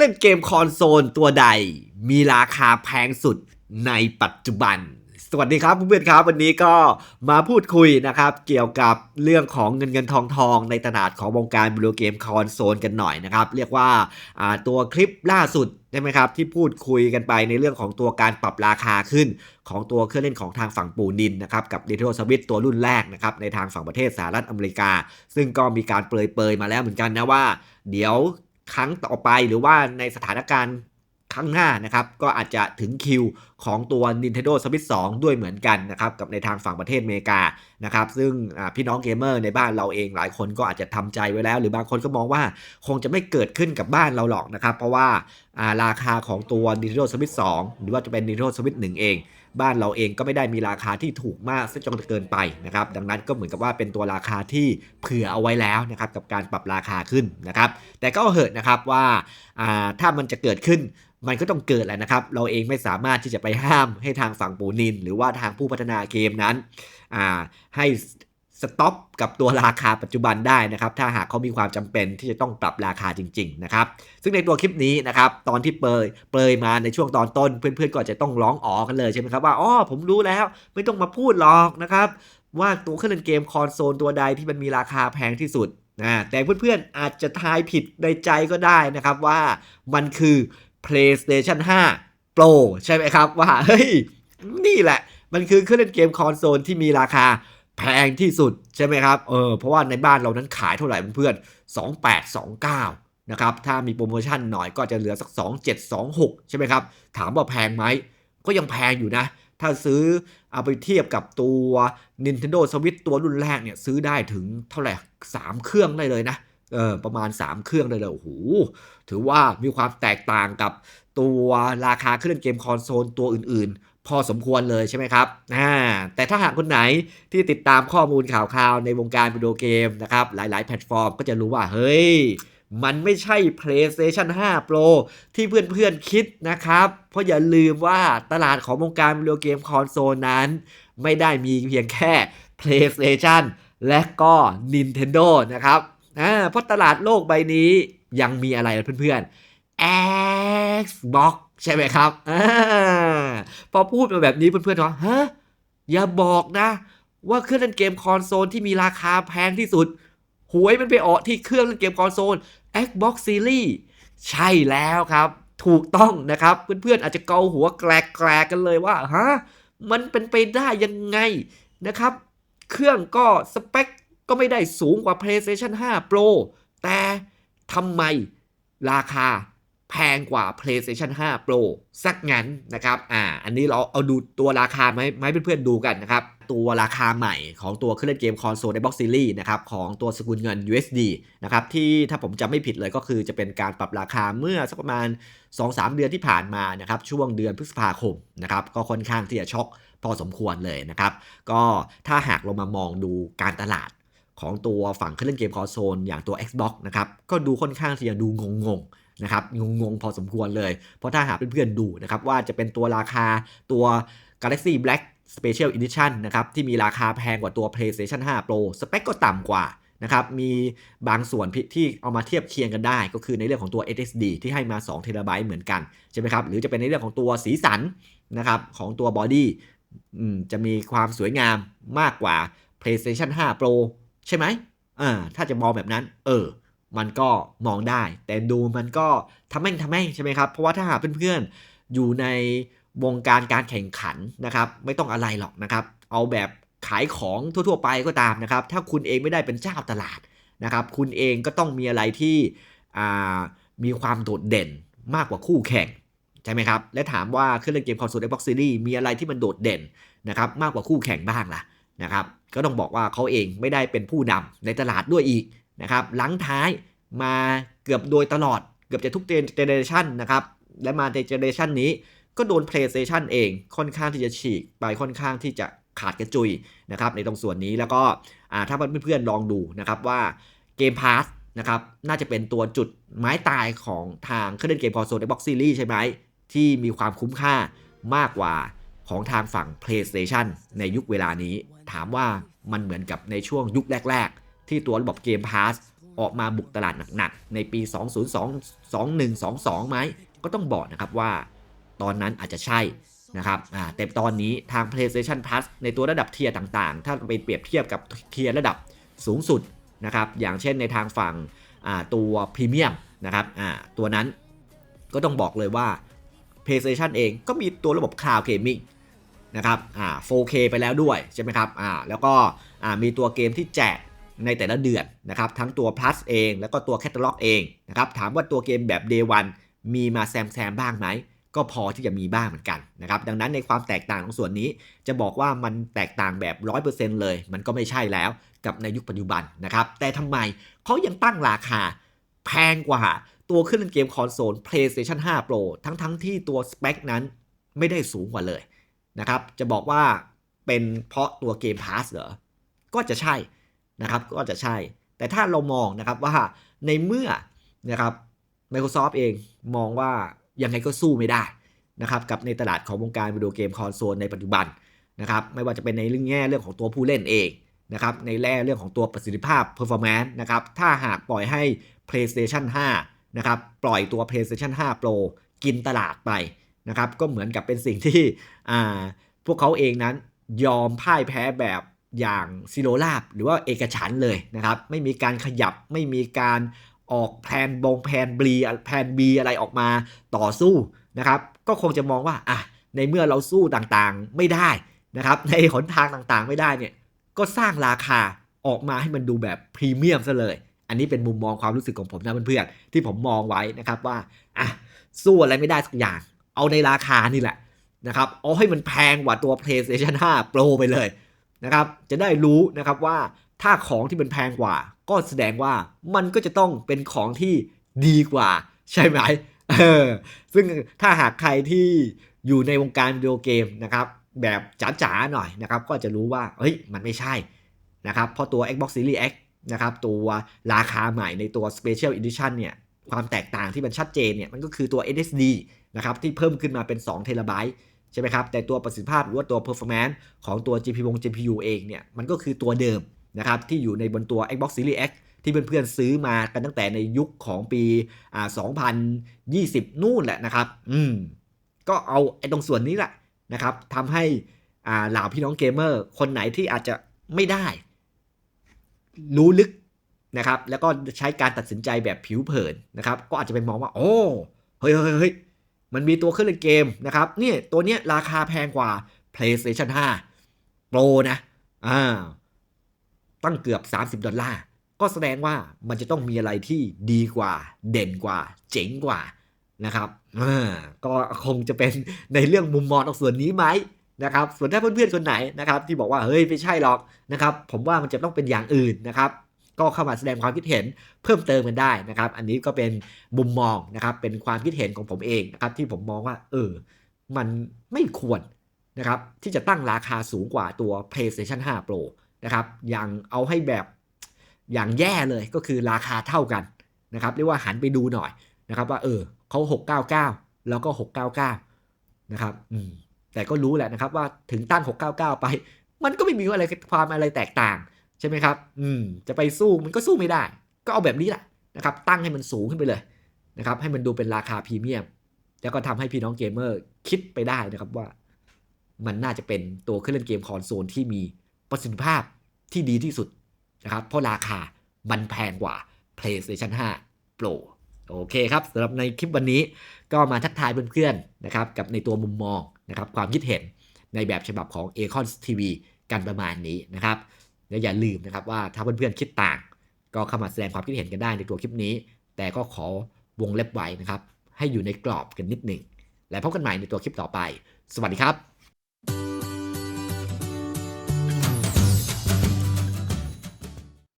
รื่องเล่นเกมคอนโซลตัวใด มีราคาแพงสุดในปัจจุบัน สวัสดีครับเพื่อนๆครับ วันนี้ก็มาพูดคุยนะครับ เกี่ยวกับเรื่องของเงินเงินทองทองในตลาดของวงการวิดีโอเกมคอนโซลกันหน่อยนะครับ เรียกว่าตัวคลิปล่าสุดใช่ไหมครับที่พูดคุยกันไปในเรื่องของตัวการปรับราคาขึ้นของตัวเครื่องเล่นของทางฝั่งปูนินนะครับกับ Nintendo Switch ตัวรุ่นแรกนะครับในทางฝั่งประเทศสหรัฐอเมริกา ซึ่งก็มีการเปรยๆมาแล้วเหมือนกันนะว่า เดี๋ยว ครั้งต่อไปหรือว่าในสถานการณ์ ข้างหน้านะครับก็อาจจะถึงคิวของตัว Nintendo Switch 2 ด้วยเหมือนกันนะครับกับในทางฝั่งประเทศอเมริกานะครับซึ่งพี่น้องเกมเมอร์ในบ้านเราเองหลายคนก็อาจจะทำใจไว้แล้ว หรือบางคนก็มองว่าคงจะไม่เกิดขึ้นกับบ้านเราหรอกนะครับ เพราะว่าราคาของตัว Nintendo Switch 2 หรือว่าจะเป็น Nintendo Switch 1 เองบ้านเราเองก็ไม่ได้มีราคาที่ถูกมากซะจนเกินไปนะครับ ดังนั้นก็เหมือนกับว่าเป็นตัวราคาที่เผื่อเอาไว้แล้วนะครับกับการปรับราคาขึ้นนะครับ แต่ก็เหอะนะครับว่าถ้ามันจะเกิดขึ้น มันก็ต้องเกิดแหละนะครับ เราเองไม่สามารถที่จะไปห้ามให้ทางฝั่งปูนิน หรือว่าทางผู้พัฒนาเกมนั้นอ่าให้สต็อปกับตัวราคาปัจจุบันได้นะครับ ถ้าหากเขามีความจำเป็นที่จะต้องปรับราคาจริง ๆ นะครับ ซึ่งในตัวคลิปนี้นะครับ ตอนที่เปยเปยมาในช่วงตอนต้น เพื่อนๆก็จะต้องร้องอ๋อกันเลยใช่ไหมครับว่าอ๋อผมรู้แล้ว ไม่ต้องมาพูดหรอกนะครับ ว่าตัวเครื่องเล่นเกมคอนโซลตัวใดที่มันมีราคาแพงที่สุดนะแต่เพื่อนๆอาจจะทายผิดในใจก็ได้นะครับว่ามันคือ PlayStation 5 Pro ใช่ไหมครับ ว่า เฮ้ย นี่แหละ มันคือเครื่องเล่นเกมคอนโซลที่มีราคาแพงที่สุดใช่ไหมครับ เออ เพราะว่าในบ้านเรานั้นขายเท่าไหร่เพื่อน2829 นะครับ ถ้ามีโปรโมชั่นหน่อยก็จะเหลือสัก 2726 ใช่ไหมครับ ถามว่าแพงไหม ก็ยังแพงอยู่นะ ถ้าซื้อเอาไปเทียบกับตัว Nintendo Switch ตัวรุ่นแรกเนี่ยซื้อได้ถึงเท่าไหร่ 3 เครื่องได้เลยนะ เออประมาณ 3 เครื่องได้เลยโอ้โหถือว่ามีความแตกต่างกับตัวราคาเครื่องเกมคอนโซลตัวอื่นๆ พอสมควรเลยใช่ไหมครับอ่าแต่ถ้าหากคนไหนที่ติดตามข้อมูลข่าวคราวในวงการวิดีโอเกมนะครับ หลายๆ แพลตฟอร์มก็จะรู้ว่า เฮ้ย มันไม่ใช่ PlayStation 5 Pro ที่เพื่อนๆคิดนะครับ เพราะอย่าลืมว่าตลาดของวงการวิดีโอเกมคอนโซลนั้น ไม่ได้มีเพียงแค่ PlayStation และก็ Nintendo นะครับ อ่าเพราะตลาดโลกใบนี้ยังมีอะไรล่ะเพื่อนๆ Xbox ใช่ไหมครับอพอพูดมาแบบนี้เพื่อนๆว่าฮะอย่าบอกนะ ว่าเครื่องเล่นเกมคอนโซลที่มีราคาแพงที่สุด หวยมันไปออกที่เครื่องเล่นเกมคอนโซล Xbox Series ใช่แล้วครับ ถูกต้องนะครับ เพื่อนๆอาจจะเกาหัวแกลกๆกันเลยว่าฮะมันเป็นไปได้ยังไงนะครับ เครื่องก็สเปค ก็ไม่ได้สูงกว่า PlayStation 5 Pro แต่ทำไมราคาแพงกว่า PlayStation 5 Pro สักงั้นนะครับอ่าอันนี้เราเอาดูตัวราคามาให้มาให้เพื่อนๆดูกันนะครับ ตัวราคาใหม่ของตัวเครื่องเล่นเกมคอนโซล Xbox Series นะครับของตัวสกุลเงิน USD นะครับที่ถ้าผมจำไม่ผิดเลยก็คือจะเป็นการปรับราคาเมื่อสักประมาณ 2-3 เดือนที่ผ่านมานะครับช่วงเดือนพฤษภาคมนะครับก็ค่อนข้างที่จะช็อกพอสมควรเลยนะครับ ก็ถ้าหากเรามามองดูการตลาด ของตัวฝั่งเครื่องเล่นเกมคอนโซลอย่างตัว Xbox นะครับก็ดูค่อนข้างที่จะดูงงๆนะครับงงๆ พอสมควรเลย เพราะถ้าหากเพื่อนๆดูนะครับว่าจะเป็นตัวราคาตัว Galaxy Black Special Edition นะครับที่มีราคาแพงกว่าตัว PlayStation 5 Pro สเปคก็ต่ำกว่านะครับมีบางส่วนที่เอามาเทียบเคียงกันได้ ก็คือในเรื่องของตัว SSD ที่ให้มา2 t b เหมือนกันใช่ไหมครับหรือจะเป็นในเรื่องของตัวสีสันนะครับของตัวบอดี้จะมีความสวยงามมากกว่า PlayStation 5 Pro ใช่ไหมอ่าถ้าจะมองแบบนั้น เออ มันก็มองได้ แต่ดูมันก็ทำแม่งทำแม่งใช่ไหมครับ เพราะว่าถ้าหากเพื่อนๆอยู่ในวงการการแข่งขันนะครับ ไม่ต้องอะไรหรอกนะครับ เอาแบบขายของทั่วๆ ไปก็ตามนะครับ ถ้าคุณเองไม่ได้เป็นเจ้าตลาดนะครับ คุณเองก็ต้องมีอะไรที่อ่ามีความโดดเด่นมากกว่าคู่แข่งใช่ไหมครับ และถามว่าเครื่องเล่นเกมคอนโซล Xbox Series มีอะไรที่มันโดดเด่นนะครับมากกว่าคู่แข่งบ้างล่ะนะครับก็ต้องบอกว่าเขาเองไม่ได้เป็นผู้นำในตลาดด้วยอีกนะครับหลังท้ายมาเกือบโดยตลอดเกือบจะทุกเจเนเรชันนะครับและมาในเจเนเรชันนี้ก็โดน PlayStation เองค่อนข้างที่จะฉีกไปค่อนข้างที่จะขาดกระจุยนะครับในตรงส่วนนี้แล้วก็ถ้าเพื่อนๆลองดูนะครับว่าเกมพาสนะครับน่าจะเป็นตัวจุดไม้ตายของทางเครื่องเล่นเกมคอนโซล Xbox Series ใช่ไหมที่มีความคุ้มค่ามากกว่า ของทางฝั่ง PlayStation ในยุคเวลานี้ ถามว่ามันเหมือนกับในช่วงยุคแรก ๆ ที่ตัวระบบเกมพาสออกมาบุกตลาดหนักๆ ในปี 2022 2122 ไหม ก็ต้องบอกนะครับว่า ตอนนั้นอาจจะใช่นะครับแต่ตอนนี้ทาง PlayStation Plus ในตัวระดับเทียร์ต่างๆ ถ้าไปเปรียบเทียบกับเทียร์ระดับสูงสุดนะครับอย่างเช่นในทางฝั่งตัวพรีเมียมนะครับตัวนั้นก็ต้องบอกเลยว่า PlayStation เองก็มีตัวระบบ Cloud Gaming นะครับอ่า 4K ไปแล้วด้วยใช่ไหมครับอ่าแล้วก็อ่ามีตัวเกมที่แจกในแต่ละเดือนนะครับทั้งตัว Plus เองแล้วก็ตัว Catalog เองนะครับถามว่าตัวเกมแบบ Day One มีมาแซมแซมบ้างไหมก็พอที่จะมีบ้างเหมือนกันนะครับดังนั้นในความแตกต่างของส่วนนี้ จะบอกว่ามันแตกต่างแบบ 100%เลย มันก็ไม่ใช่แล้วกับในยุคปัจจุบันนะครับแต่ทำไมเขายังตั้งราคาแพงกว่าตัวเครื่องเล่นเกมคอนโซล PlayStation 5 Pro ทั้งๆทที่ตัวสเปคนั้นไม่ได้สูงกว่าเลย นะครับ จะบอกว่าเป็นเพราะตัวเกมพาสเหรอ ก็จะใช่นะครับ ก็จะใช่ แต่ถ้าเรามองนะครับว่าในเมื่อนะครับ Microsoft เองมองว่ายังไงก็สู้ไม่ได้นะครับกับในตลาดของวงการวิดีโอเกมคอนโซลในปัจจุบันนะครับไม่ว่าจะเป็นในเรื่องแง่เรื่องของตัวผู้เล่นเองนะครับในแง่เรื่องของตัวประสิทธิภาพ performance นะครับถ้าหากปล่อยให้ PlayStation 5นะครับปล่อยตัว PlayStation 5 Pro กินตลาดไป นะครับก็เหมือนกับเป็นสิ่งที่พวกเขาเองนั้นยอมพ่ายแพ้แบบอย่างซิโรลาบหรือว่าเอกฉันเลยนะครับไม่มีการขยับไม่มีการออกแผนบงแผนบีแผนบีอะไรออกมาต่อสู้นะครับก็คงจะมองว่าอะในเมื่อเราสู้ต่างๆไม่ได้นะครับในหนทางต่างๆไม่ได้เนี่ยก็สร้างราคาออกมาให้มันดูแบบพรีเมียมซะเลย อันนี้เป็นมุมมองความรู้สึกของผมนะเพื่อนๆที่ผมมองไว้นะครับว่าอะสู้อะไรไม่ได้สักอย่าง เอาในราคานี่แหละนะครับเอาให้มันแพงกว่าตัว PlayStation 5 Pro ไปเลยนะครับจะได้รู้นะครับว่าถ้าของที่มันแพงกว่า ก็แสดงว่ามันก็จะต้องเป็นของที่ดีกว่าใช่ไหมเออซึ่งถ้าหากใครที่อยู่ในวงการวิดีโอเกมนะครับแบบจ๋าๆหน่อยนะครับก็จะรู้ว่าเฮ้ยมันไม่ใช่นะครับเพราะตัว Xbox Series X นะครับตัวราคาใหม่ในตัว Special Edition เนี่ยความแตกต่างที่มันชัดเจนเนี่ยมันก็คือตัว SSD นะครับที่เพิ่มขึ้นมาเป็น2เทราไบต์ใช่ไหมครับแต่ตัวประสิทธิภาพหรือว่าตัว performance ของตัว GPU GPU เองเนี่ยมันก็คือตัวเดิมนะครับที่อยู่ในบนตัว Xbox Series X ที่เพื่อนๆซื้อมากันตั้งแต่ในยุคของปีอ่า2020 นู่นแหละนะครับอืมก็เอาไอ้ตรงส่วนนี้แหละนะครับทำให้อ่าเหล่าพี่น้องเกมเมอร์คนไหนที่อาจจะไม่ได้ รู้ลึกนะครับแล้วก็ใช้การตัดสินใจแบบผิวเผินนะครับ ก็อาจจะเป็นมองว่า โอ้เฮ้ยเฮ้ยเฮ้ย มันมีตัวเครื่องเล่นเกมนะครับเนี่ยตัวเนี้ยราคาแพงกว่า PlayStation 5 Pro นะอ่าตั้งเกือบ 30 ดอลลาร์ ก็แสดงว่ามันจะต้องมีอะไรที่ดีกว่า เด่นกว่า เจ๋งกว่านะครับอ่าก็คงจะเป็นในเรื่องมุมมองตรงส่วนนี้ไหมนะครับส่วนถ้าเพื่อนๆคนไหนนะครับที่บอกว่าเฮ้ยไม่ใช่หรอกนะครับผมว่ามันจะต้องเป็นอย่างอื่นนะครับ ก็เข้ามาแสดงความคิดเห็นเพิ่มเติมกันได้นะครับ อันนี้ก็เป็นมุมมองนะครับ เป็นความคิดเห็นของผมเองนะครับที่ผมมองว่า เออ มันไม่ควรนะครับที่จะตั้งราคาสูงกว่าตัว PlayStation 5 Pro นะครับ อย่างเอาให้แบบอย่างแย่เลยก็คือราคาเท่ากันนะครับ เรียกว่าหันไปดูหน่อยนะครับว่าเออเขา 699 แล้วก็ 699 นะครับอืมแต่ก็รู้แหละนะครับว่าถึงตั้ง 699 ไป มันก็ไม่มีอะไรความอะไรแตกต่าง ใช่ไหมครับ อืม จะไปสู้มันก็สู้ไม่ได้ ก็เอาแบบนี้แหละนะครับ ตั้งให้มันสูงขึ้นไปเลยนะครับ ให้มันดูเป็นราคาพรีเมียม แล้วก็ทำให้พี่น้องเกมเมอร์คิดไปได้นะครับว่า มันน่าจะเป็นตัวเครื่องเล่นเกมคอนโซลที่มีประสิทธิภาพที่ดีที่สุดนะครับ เพราะราคามันแพงกว่า PlayStation 5 Pro โอเคครับสำหรับในคลิปวันนี้ก็มาทักทายเพื่อนๆนะครับกับในตัวมุมมองนะครับความคิดเห็นในแบบฉบับของ a c o n TV กันประมาณนี้นะครับ และอย่าลืมนะครับว่าถ้าเพื่อนๆคิดต่าง ก็เข้ามาแสดงความคิดเห็นกันได้ในตัวคลิปนี้ แต่ก็ขอวงเล็บไว้นะครับ ให้อยู่ในกรอบกันนิดหนึ่ง และพบกันใหม่ในตัวคลิปต่อไป สวัสดีครับ